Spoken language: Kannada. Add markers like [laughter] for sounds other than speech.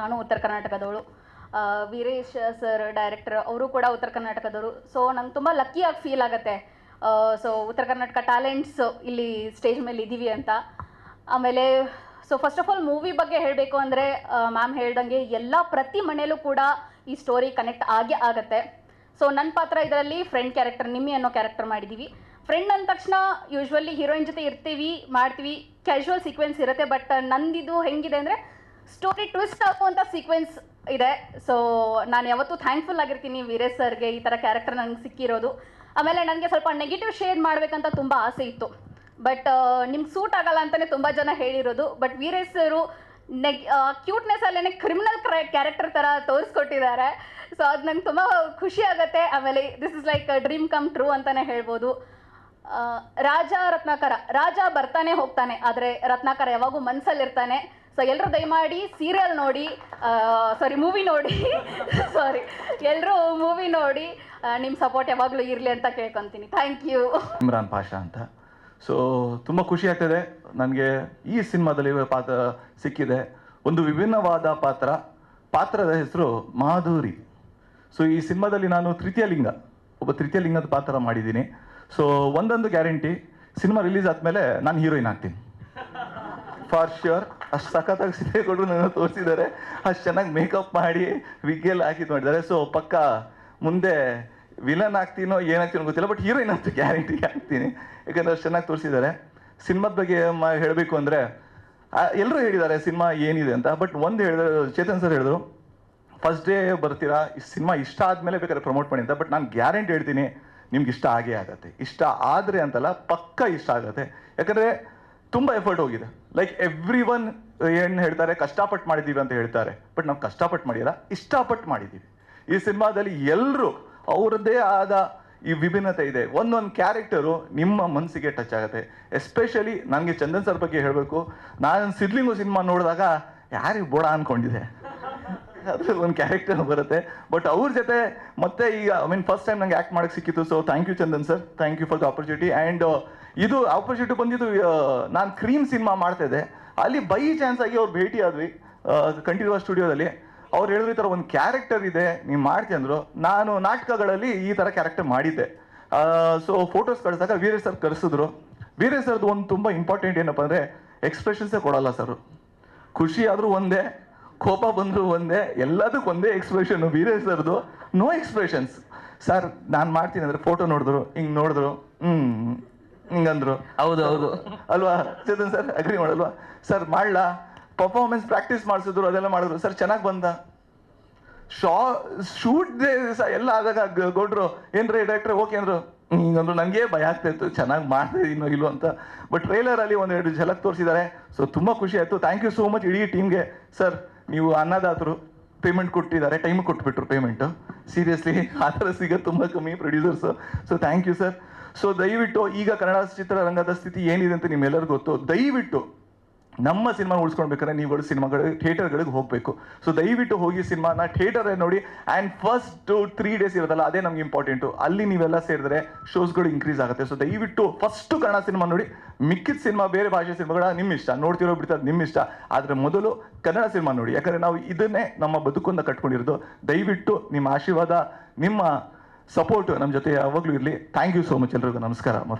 ನಾನು ಉತ್ತರ ಕರ್ನಾಟಕದವಳು. ವೀರೇಶ್ ಸರ್ ಡೈರೆಕ್ಟರ್ ಅವರು ಕೂಡ ಉತ್ತರ ಕರ್ನಾಟಕದವರು. ಸೊ ನಂಗೆ ತುಂಬ ಲಕ್ಕಿಯಾಗಿ ಫೀಲ್ ಆಗುತ್ತೆ. ಸೊ ಉತ್ತರ ಕರ್ನಾಟಕ ಟ್ಯಾಲೆಂಟ್ಸ್ ಇಲ್ಲಿ ಸ್ಟೇಜ್ ಮೇಲೆ ಇದ್ದೀವಿ ಅಂತ. ಆಮೇಲೆ so first of all movie ಬಗ್ಗೆ ಹೇಳಬೇಕು ಅಂದರೆ ಮ್ಯಾಮ್ ಹೇಳ್ದಂಗೆ ಎಲ್ಲ ಪ್ರತಿ ಮನೆಯಲ್ಲೂ ಕೂಡ ಈ ಸ್ಟೋರಿ ಕನೆಕ್ಟ್ ಆಗೇ ಆಗುತ್ತೆ. ಸೊ ನನ್ನ ಪಾತ್ರ ಇದರಲ್ಲಿ ಫ್ರೆಂಡ್ ಕ್ಯಾರೆಕ್ಟರ್ ನಿಮ್ಮಿ ಅನ್ನೋ ಕ್ಯಾರೆಕ್ಟರ್ ಮಾಡಿದ್ದೀವಿ ಫ್ರೆಂಡ್ ಅಂದ ತಕ್ಷಣ ಯೂಶ್ವಲಿ ಹೀರೋಯಿನ್ ಜೊತೆ ಇರ್ತೀವಿ, ಮಾಡ್ತೀವಿ. ಕ್ಯಾಶುವಲ್ ಸೀಕ್ವೆನ್ಸ್ ಇರುತ್ತೆ ಬಟ್ ನಂದಿದು ಹೆಂಗಿದೆ ಅಂದರೆ ಸ್ಟೋರಿ ಟ್ವಿಸ್ಟ್ ಆಗುವಂಥ ಸೀಕ್ವೆನ್ಸ್ ಇದೆ. ಸೊ ನಾನು ಯಾವತ್ತೂ ಥ್ಯಾಂಕ್ಫುಲ್ ಆಗಿರ್ತೀನಿ ವೀರೇಶ್ ಸರ್ಗೆ ಈ ಥರ ಕ್ಯಾರೆಕ್ಟರ್ ನನಗೆ ಸಿಕ್ಕಿರೋದು. ಆಮೇಲೆ ನನಗೆ ಸ್ವಲ್ಪ ನೆಗೆಟಿವ್ ಶೇಡ್ ಮಾಡಬೇಕಂತ ತುಂಬ ಆಸೆ ಇತ್ತು. ಬಟ್ ನಿಮ್ಗೆ ಸೂಟ್ ಆಗಲ್ಲ ಅಂತಲೇ ತುಂಬ ಜನ ಹೇಳಿರೋದು. ಬಟ್ ವೀರೇಶ್ ಸರು ನೆಗ್ ಕ್ಯೂಟ್ನೆಸ್ ಅಲ್ಲೇ ಕ್ರಿಮಿನಲ್ ಕ್ಯಾರೆಕ್ಟರ್ ಥರ ತೋರಿಸ್ಕೊಟ್ಟಿದ್ದಾರೆ. ಸೊ ಅದು ನಂಗೆ ತುಂಬ ಖುಷಿ ಆಗುತ್ತೆ. ಆಮೇಲೆ this is like dream come true ಅಂತಲೇ ಹೇಳ್ಬೋದು. ರಾಜ ರತ್ನಾಕರ, ರಾಜ ಬರ್ತಾನೆ ಹೋಗ್ತಾನೆ. ಆದರೆ ರತ್ನಾಕರ ಯಾವಾಗೂ ಮನಸ್ಸಲ್ಲಿರ್ತಾನೆ ಸೊ ಎಲ್ಲರೂ ದಯಮಾಡಿ ಸೀರಿಯಲ್ ನೋಡಿ ಸಾರಿ ಮೂವಿ ನೋಡಿ. ಸಾರಿ ಎಲ್ಲರೂ ಮೂವಿ ನೋಡಿ ನಿಮ್ಮ ಸಪೋರ್ಟ್ ಯಾವಾಗಲೂ ಇರಲಿ ಅಂತ ಕೇಳ್ಕೊತೀನಿ. ಥ್ಯಾಂಕ್ ಯು ಇಮ್ರಾನ್ ಪಾಷಾ ಅಂತ. ಸೊ ತುಂಬ ಖುಷಿ ಆಗ್ತದೆ. ನನಗೆ ಈ ಸಿನಿಮಾದಲ್ಲಿ ಪಾತ್ರ ಸಿಕ್ಕಿದೆ. ಒಂದು ವಿಭಿನ್ನವಾದ ಪಾತ್ರ. ಪಾತ್ರದ ಹೆಸರು ಮಾಧುರಿ. ಸೊ ಈ ಸಿನಿಮಾದಲ್ಲಿ ನಾನು ತೃತೀಯ ಲಿಂಗ ಒಬ್ಬ ತೃತೀಯ ಲಿಂಗದ ಪಾತ್ರ ಮಾಡಿದ್ದೀನಿ. ಸೊ ಒಂದೊಂದು ಗ್ಯಾರಂಟಿ ಸಿನಿಮಾ ರಿಲೀಸ್ ಆದಮೇಲೆ ನಾನು ಹೀರೋಯಿನ್ ಆಗ್ತೀನಿ. ಫಾರ್ ಶ್ಯೂರ್ ಅಷ್ಟು ಸಖತ್ತಾಗಿ ಸೀರೆ ಕೊಟ್ಟರು ನನ್ನ ತೋರಿಸಿದ್ದಾರೆ. ಅಷ್ಟು ಚೆನ್ನಾಗಿ ಮೇಕಪ್ ಮಾಡಿ ವಿಗ್ಗೆಲ್ಲ ಹಾಕಿ ಮಾಡಿದ್ದಾರೆ ಸೊ ಪಕ್ಕ ಮುಂದೆ ವಿಲನ್ ಆಗ್ತೀನೋ ಏನಾಗ್ತೀನೋ ಗೊತ್ತಿಲ್ಲ ಬಟ್ ಹೀರೋಯಿನ್ ಅಂತ ಗ್ಯಾರಂಟಿ ಆಗ್ತೀನಿ ಯಾಕಂದ್ರೆ ಅಷ್ಟು ಚೆನ್ನಾಗಿ ತೋರಿಸಿದ್ದಾರೆ. ಸಿನಿಮಾದ ಬಗ್ಗೆ ಮಾ ಹೇಳಬೇಕು ಅಂದರೆ ಎಲ್ಲರೂ ಹೇಳಿದ್ದಾರೆ ಸಿನಿಮಾ ಏನಿದೆ ಅಂತ ಬಟ್ ಒಂದು ಹೇಳಿದ್ರು, ಚೇತನ್ ಸರ್ ಹೇಳಿದ್ರು ಫಸ್ಟ್ ಡೇ ಬರ್ತೀರಾ? ಈ ಸಿನಿಮಾ ಇಷ್ಟ ಆದಮೇಲೆ ಬೇಕಾದ್ರೆ ಪ್ರಮೋಟ್ ಮಾಡಿ ಅಂತ ಬಟ್ ನಾನು ಗ್ಯಾರಂಟಿ ಹೇಳ್ತೀನಿ, ನಿಮ್ಗೆ ಇಷ್ಟ ಆಗೇ ಆಗತ್ತೆ. ಇಷ್ಟ ಆದರೆ ಅಂತಲ್ಲ, ಪಕ್ಕ ಇಷ್ಟ ಆಗತ್ತೆ. ಯಾಕಂದರೆ ತುಂಬ ಎಫರ್ಟ್ ಹೋಗಿದೆ. ಲೈಕ್ ಎವ್ರಿ ಒನ್ ಏನು ಹೇಳ್ತಾರೆ ಕಷ್ಟಪಟ್ಟು ಮಾಡಿದ್ದೀವಿ ಅಂತ ಹೇಳ್ತಾರೆ. ಬಟ್ ನಾವು ಕಷ್ಟಪಟ್ಟು ಮಾಡಿಲ್ಲ ಇಷ್ಟಪಟ್ಟು ಮಾಡಿದ್ದೀವಿ. ಈ ಸಿನಿಮಾದಲ್ಲಿ ಎಲ್ಲರೂ ಅವರದ್ದೇ ಆದ ಈ ವಿಭಿನ್ನತೆ ಇದೆ. ಒಂದೊಂದು ಕ್ಯಾರೆಕ್ಟರು ನಿಮ್ಮ ಮನಸ್ಸಿಗೆ ಟಚ್ ಆಗುತ್ತೆ. ಎಸ್ಪೆಷಲಿ ನನಗೆ ಚಂದನ್ ಸರ್ ಬಗ್ಗೆ ಹೇಳಬೇಕು. ನಾನು ಸಿದ್ಲಿಂಗು ಸಿನಿಮಾ ನೋಡಿದಾಗ ಯಾರಿಗೆ ಬೋಡ ಅನ್ಕೊಂಡಿದೆ ಅದ್ರಲ್ಲಿ ಒಂದು ಕ್ಯಾರೆಕ್ಟರ್ ಬರುತ್ತೆ. ಬಟ್ ಅವ್ರ ಜೊತೆ ಮತ್ತೆ ಈಗ ಐ ಮೀನ್ ಫಸ್ಟ್ ಟೈಮ್ ನಂಗೆ ಆ್ಯಕ್ಟ್ ಮಾಡಕ್ಕೆ ಸಿಕ್ಕಿತ್ತು. So thank you Chandan sir thank you for the opportunity and ಇದು ಆಪೋಸಿಟ್ ಬಂದಿದ್ದು ನಾನು ಕ್ರೀಮ್ ಸಿನಿಮಾ ಮಾಡ್ತಿದ್ದೆ. ಅಲ್ಲಿ ಬೈ ಚಾನ್ಸ್ ಆಗಿ ಅವ್ರು ಭೇಟಿ ಆದ್ವಿ ಕಂಠೀರವ ಸ್ಟುಡಿಯೋದಲ್ಲಿ ಅವ್ರು ಹೇಳಿದ್ರು, ಈ ಥರ ಒಂದು ಕ್ಯಾರೆಕ್ಟರ್ ಇದೆ, ನೀವು ಮಾಡ್ತಿ ಅಂದರು. ನಾನು ನಾಟಕಗಳಲ್ಲಿ ಈ ಥರ ಕ್ಯಾರೆಕ್ಟರ್ ಮಾಡಿದ್ದೆ. ಸೊ ಫೋಟೋಸ್ ಕಳಿಸಿದಾಗ ವೀರೇಶ್ ಸರ್ ಕರೆಸಿದ್ರು. ವೀರೇಶ್ ಸರ್ದು ಒಂದು ತುಂಬ ಇಂಪಾರ್ಟೆಂಟ್ ಏನಪ್ಪ ಅಂದರೆ ಎಕ್ಸ್ಪ್ರೆಷನ್ಸೇ ಕೊಡಲ್ಲ ಸರ್ ಖುಷಿ ಆದರೂ ಒಂದೇ, ಕೋಪ ಬಂದರೂ ಒಂದೇ, ಎಲ್ಲದಕ್ಕೂ ಒಂದೇ ಎಕ್ಸ್ಪ್ರೆಷನ್ನು ವೀರೇಶ್ ಸರ್ದು ನೋ ಎಕ್ಸ್ಪ್ರೆಷನ್ಸ್ ಸರ್ ನಾನು ಮಾಡ್ತೀನಿ. ಅಂದರೆ ಫೋಟೋ ನೋಡಿದ್ರು, ಹಿಂಗೆ ನೋಡಿದ್ರು. ಹ್ಞೂ ಹಿಂಗಂದ್ರು. ಹೌದು ಹೌದು. ಅಲ್ವಾ? ಚೇತನ್ ಸರ್ ಅಗ್ರಿ ಮಾಡಲ್ವಾ? ಸರ್ ಮಾಡ್ಲಾ? ಪರ್ಫಾರ್ಮೆನ್ಸ್ ಪ್ರಾಕ್ಟೀಸ್ ಮಾಡಿಸಿದ್ರು ಅದೆಲ್ಲ ಮಾಡಿದ್ರು. ಸರ್ ಚೆನ್ನಾಗಿ ಬಂದ. ಶಾ ಶೂಟ್ ಎಲ್ಲ ಆದಾಗ ಗೌಡ್ರು ಏನ್ರಿ ಡೈರೆಕ್ಟರ್ ಓಕೆ ಅಂದ್ರು. ಹಿಂಗಂದ್ರು. ನನಗೆ ಭಯ ಆಗ್ತಾ ಇತ್ತು. ಚೆನ್ನಾಗಿ ಮಾಡ್ತಾ ಇಲ್ಲೋ ಅಂತ. ಬಟ್ ಟ್ರೈಲರಲ್ಲಿ ಒಂದೆರಡು ಝಲಕ್ ತೋರಿಸಿದ್ದಾರೆ ಸೊ ತುಂಬ ಖುಷಿ ಆಯ್ತು. ಥ್ಯಾಂಕ್ ಯು ಸೋ ಮಚ್ ಇಡೀ ಟೀಮ್ಗೆ ಸರ್ ನೀವು ಅನ್ನದಾತರು. ಪೇಮೆಂಟ್ ಕೊಟ್ಟಿದ್ದಾರೆ. ಟೈಮ್ ಕೊಟ್ಬಿಟ್ರು ಪೇಮೆಂಟು ಸೀರಿಯಸ್ಲಿ [laughs] ಆ ಥರ ಸಿಗೋದು ತುಂಬ ಕಮ್ಮಿ producers so thank you sir so ದಯವಿಟ್ಟು ಈಗ ಕನ್ನಡ ಚಿತ್ರರಂಗದ ಸ್ಥಿತಿ ಏನಿದೆ ಅಂತ ನಿಮ್ಮೆಲ್ಲರಿಗೂ ಗೊತ್ತು. ದಯವಿಟ್ಟು ನಮ್ಮ ಸಿನಿಮಾ ಉಳಿಸ್ಕೊಳ್ಬೇಕಾದ್ರೆ ನೀವುಗಳು ಸಿನಿಮಾಗಳು, ಥಿಯೇಟರ್ಗಳಿಗೆ ಹೋಗಬೇಕು. ಸೊ ದಯವಿಟ್ಟು ಹೋಗಿ ಸಿನಿಮಾನ ಥಿಯೇಟರ್ ನೋಡಿ. ಆ್ಯಂಡ್ ಫಸ್ಟ್ ತ್ರೀ ಡೇಸ್ ಇರೋದಲ್ಲ ಅದೇ ನಮ್ಗೆ ಇಂಪಾರ್ಟೆಂಟು ಅಲ್ಲಿ ನೀವೆಲ್ಲ ಸೇರಿದ್ರೆ ಶೋಸ್ಗಳು ಇನ್ಕ್ರೀಸ್ ಆಗುತ್ತೆ. ಸೊ ದಯವಿಟ್ಟು ಫಸ್ಟು ಕನ್ನಡ ಸಿನಿಮಾ ನೋಡಿ. ಮಿಕ್ಕಿದ ಸಿನಿಮಾ, ಬೇರೆ ಭಾಷೆ ಸಿನಿಮಾಗಳ ನಿಮ್ಮ ಇಷ್ಟ. ನೋಡ್ತಿರೋ ಬಿಡ್ತಾರೆ, ನಿಮ್ಮ ಇಷ್ಟ. ಆದರೆ ಮೊದಲು ಕನ್ನಡ ಸಿನಿಮಾ ನೋಡಿ. ಯಾಕಂದರೆ ನಾವು ಇದನ್ನೇ ನಮ್ಮ ಬದುಕನ್ನು ಕಟ್ಕೊಂಡಿರೋದು. ದಯವಿಟ್ಟು ನಿಮ್ಮ ಆಶೀರ್ವಾದ, ನಿಮ್ಮ ಸಪೋರ್ಟ್ ನಮ್ಮ ಜೊತೆ ಯಾವಾಗಲೂ ಇರಲಿ. ಥ್ಯಾಂಕ್ ಯು ಸೋ ಮಚ್ ಎಲ್ರಿಗೂ. ನಮಸ್ಕಾರ.